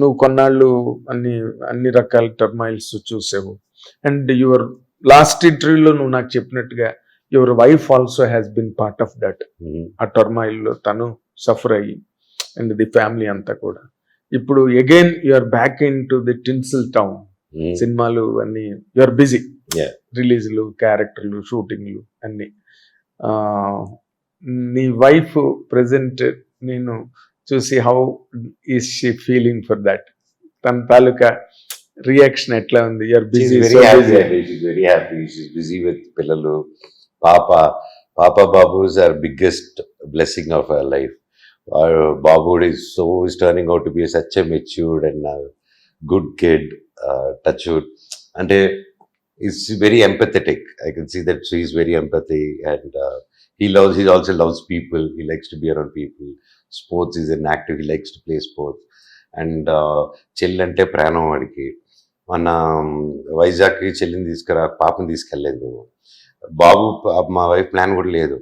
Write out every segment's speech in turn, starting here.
నువ్వు కొన్నాళ్ళు అన్ని అన్ని రకాల టర్మైల్స్ చూసావు. అండ్ యువర్ లాస్ట్ ఇంటర్వ్యూలో నువ్వు నాకు చెప్పినట్టుగా your wife also has been part of that. Um, ఆ turmoil లో తను సఫర్ అయ్యి అండ్ ది ఫ్యామిలీ అంతా కూడా. ఇప్పుడు again you're back into the tinsel town. సినిమాలు అన్ని యూఆర్ బిజీ. రిలీజ్లు క్యారెక్టర్లు షూటింగ్లు అన్ని. నీ వైఫ్ ప్రెసెంట్ నేను చూసి how is she feeling for that తన తాలూకా రియాక్షన్ ఎట్లా ఉంది యూఆర్ బిజీ very happy. అండి. She's very happy. She's busy with పిల్లలు పాప పాప Babu's are biggest blessing of our life Babu is so is turning out be such a matured and good kid touch అంటే is very empathetic I can see that she is very empathy and he loves he also loves people he likes to be around people sports is an active he likes to play sports and చెల్లి అంటే ప్రాణం వాడికి. మన వైజాగ్కి చెల్లిని తీసుకురా పాపని తీసుకెళ్ళలేదు మేము బాబు మా వైఫ్ ప్లాన్ కూడా లేదు.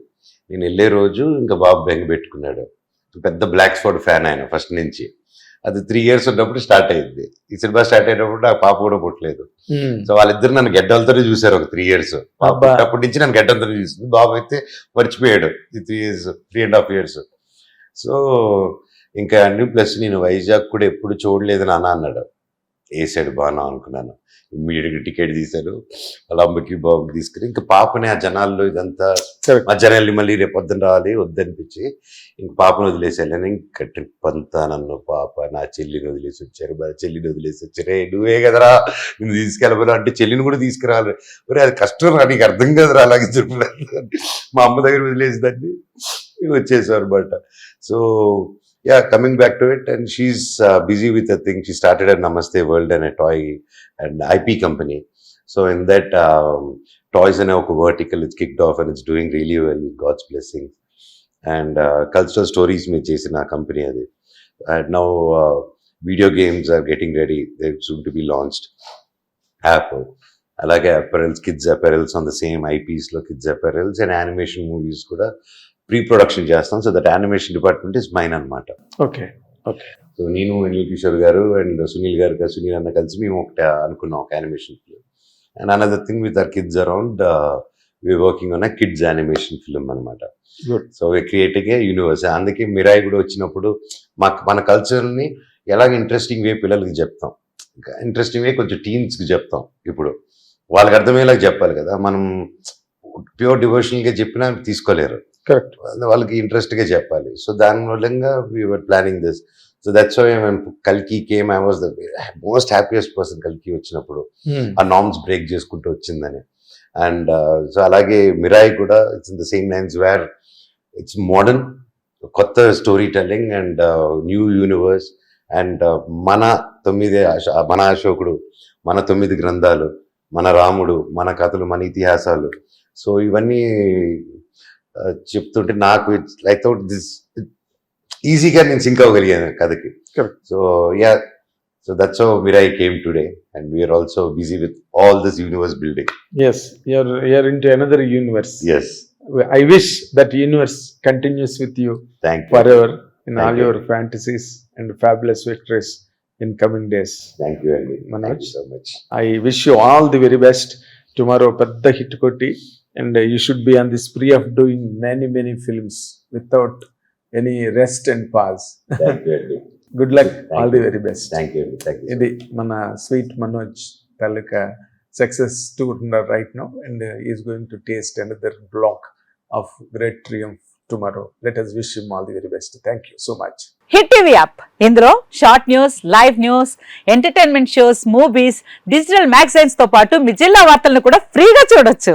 నేను వెళ్ళే రోజు ఇంకా బాబు బెంగ పెట్టుకున్నాడు. పెద్ద బ్లాక్ స్పాట్ ఫ్యాన్ ఆయన ఫస్ట్ నుంచి. అది త్రీ ఇయర్స్ ఉన్నప్పుడు స్టార్ట్ అయింది. ఈ సినిమా స్టార్ట్ అయినప్పుడు ఆ పాప కూడా పుట్టలేదు. సో వాళ్ళిద్దరు నన్ను గడ్డలతోనే చూశారు ఒక త్రీ ఇయర్స్. అప్పటి నుంచి నన్ను గడ్డలతోనే చూసింది. బాబు అయితే మర్చిపోయాడు ఈ three years three and half years so ఇంకా అన్ని ప్లస్ నేను వైజాగ్ కూడా ఎప్పుడు చూడలేదు నాన్న అన్నాడు. వేసాడు బాగా అనుకున్నాను. ఇమ్మీడియట్గా టికెట్ వాళ్ళ అమ్మకి బాబుకి తీసుకుని ఇంకా పాపని ఆ జనాల్లో ఇదంతా. మధ్యాహ్నం వెళ్ళి మళ్ళీ రేపు పొద్దున రావాలి వద్దనిపించి ఇంక పాపను వదిలేసి వెళ్ళాను ఇంకా ట్రిప్ అంతా నన్ను పాప నా చెల్లిని వదిలేసి వచ్చారు. మా చెల్లిని వదిలేసి వచ్చారే. నువ్వే కదరా? నేను తీసుకెళ్ళబోను అంటే చెల్లిని కూడా తీసుకురావాలి. ఒరే అది కష్టం రా నీకు అర్థం కదరా? అలాగే చెప్పలేదు మా అమ్మ దగ్గర వదిలేసి దాన్ని వచ్చేసాం అనమాట so ya coming back to it and she is busy with a thing she started at Namaste world అనే toy and IP company so in that toys అనే ఒక vertical it's kicked off and it's doing really well with god's blessing and cultural stories మీద చేసిన company అది and now video games are getting ready they soon to be launched app అలాగే apparels kids apparels on the same ఐపీస్లో kids apparels and animation movies కూడా pre production చేస్తాం so that animation department is mine అనమాట okay so నేను అనిల్ కిషోర్ గారు and Sunil గారు సునీల్ అన్న కలిసి మేము ఒకటి అనుకున్నాం ఒక animation film and another thing with our kids around we working on a kids animation film అనమాట. So we creating a universe అందుకే మిరాయి కూడా వచ్చినప్పుడు మాకు మన కల్చర్ని ఎలాగ ఇంట్రెస్టింగ్ వే పిల్లలకి చెప్తాం. ఇంట్రెస్టింగ్ వే కొంచెం టీన్స్కి చెప్తాం ఇప్పుడు. వాళ్ళకి అర్థమయ్యేలాగా చెప్పాలి కదా. మనం ప్యూర్ డివోషనల్గా చెప్పినా తీసుకోలేరు. కరెక్ట్ వాళ్ళకి ఇంట్రెస్ట్గా చెప్పాలి. సో దాని మూలంగా we are planning this so that's why కల్కి came I was the most happiest person కల్కి వచ్చినప్పుడు ఆ నామ్స్ బ్రేక్ చేసుకుంటూ వచ్చిందని. అండ్ సో అలాగే మిరాయి కూడా it's in the same lines where it's modern కొత్త story telling and new universe and మన తొమ్మిది మన అశోకుడు మన తొమ్మిది గ్రంథాలు మన రాముడు మన కథలు మన ఇతిహాసాలు. సో ఇవన్నీ చెప్తుంటే నాకు ఐ థౌట్ దిస్ ఈజీగా నేను సింక్ అవ్వగలిగాను కథకి. So ya so that's how Mirai came today and we're also busy with all this universe building yes you're you're into another universe yes I wish that universe continues with you thank you forever in Thank all you. your fantasies and fabulous victories in coming days. Thank you అండి Manoj. Thank you so much I wish you all the very best. Tomorrow, పెద్ద hit కొట్టి and uh, you should be on the spree of doing many, many films without any rest and pause. Thank you అండి Good luck. Thank all the you. very best. Thank you అండి thank you ఇది మన sweet Manoj taluka success tour right now and is going to taste another block of great triumph tomorrow let us wish him all the very best thank you so much hit TV app ఇందులో short news live news entertainment shows movies digital మ్యాగజైన్స్తో పాటు మీ జిల్లా వార్తలను కూడా ఫ్రీగా చూడొచ్చు